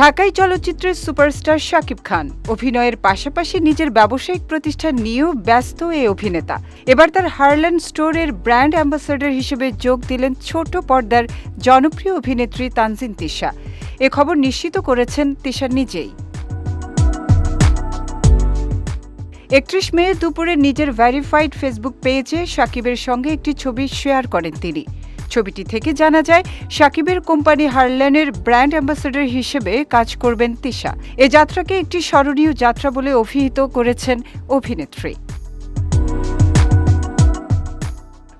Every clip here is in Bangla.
ঢাকাই চলচ্চিত্রের সুপারস্টার শাকিব খান। অভিনয়ের পাশাপাশি নিজের ব্যবসায়িক প্রতিষ্ঠান নিয়েও ব্যস্ত এই অভিনেতা। এবার তার হারল্যান্ড স্টোরের ব্র্যান্ড অ্যাম্বাসেডর হিসেবে যোগ দিলেন ছোট পর্দার জনপ্রিয় অভিনেত্রী তানজিন তিশা। এ খবর নিশ্চিত করেছেন তিশা নিজেই। একত্রিশ মে দুপুরে নিজের ভ্যারিফাইড ফেসবুক পেজে সাকিবের সঙ্গে একটি ছবি শেয়ার করেন তিনি। ছবিটি থেকে জানা যায়, সাকিবের কোম্পানি হারল্যানের ব্র্যান্ড অ্যাম্বাসেডর হিসেবে কাজ করবেন তিশা। এ যাত্রাকে একটি স্মরণীয় যাত্রা বলে অভিহিত করেছেন অভিনেত্রী।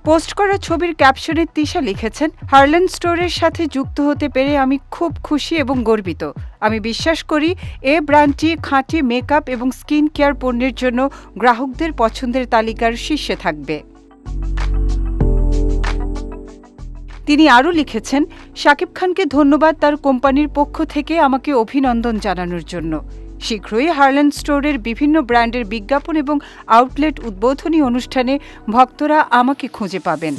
পোস্ট করা ছবির ক্যাপশনে তিশা লিখেছেন, হারল্যান্ড স্টোরের সাথে যুক্ত হতে পেরে আমি খুব খুশি এবং গর্বিত। আমি বিশ্বাস করি, এ ব্র্যান্ডটি খাঁটি মেকআপ এবং স্কিন কেয়ার পণ্যের জন্য গ্রাহকদের পছন্দের তালিকার শীর্ষে থাকবে। তিনি আরও লিখেছেন, শাকিব খানকে ধন্যবাদ তার কোম্পানির পক্ষ থেকে আমাকে অভিনন্দন জানানোর জন্য। শীঘ্রই হারল্যান্ড স্টোরের বিভিন্ন ব্র্যান্ডের বিজ্ঞাপন এবং আউটলেট উদ্বোধনী অনুষ্ঠানে ভক্তরা আমাকে খুঁজে পাবেন।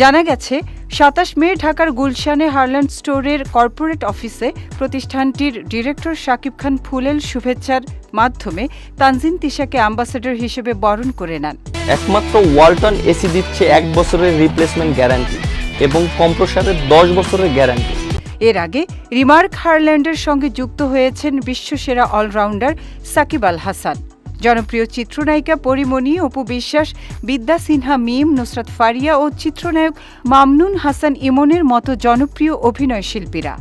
জানা গেছে, সাতাশ মে ঢাকার গুলশানে হারল্যান্ড স্টোরের কর্পোরেট অফিসে প্রতিষ্ঠানটির ডিরেক্টর শাকিব খান ফুলেল শুভেচ্ছার মাধ্যমে তানজিন তিশাকে অ্যাম্বাসেডর হিসেবে বরণ করে নেন। একমাত্র ওয়ালটন এসি দিচ্ছে এক বছরের রিপ্লেসমেন্ট গ্যারান্টি এবং কম্প্রসারের দশ বছরের গ্যারান্টি এর আগে রিমার্ক হারল্যান্ডের সঙ্গে যুক্ত হয়েছেন বিশ্বসেরা অলরাউন্ডার সাকিব আল হাসান। জনপ্রিয় চিত্রনায়িকা পরিমণি, অপু বিশ্বাস, বিদ্যা সিনহা, মিম, নুসরাত ফারিয়া ও চিত্রনায়ক মামনুন হাসান ইমনের মতো জনপ্রিয় অভিনয় শিল্পীরা।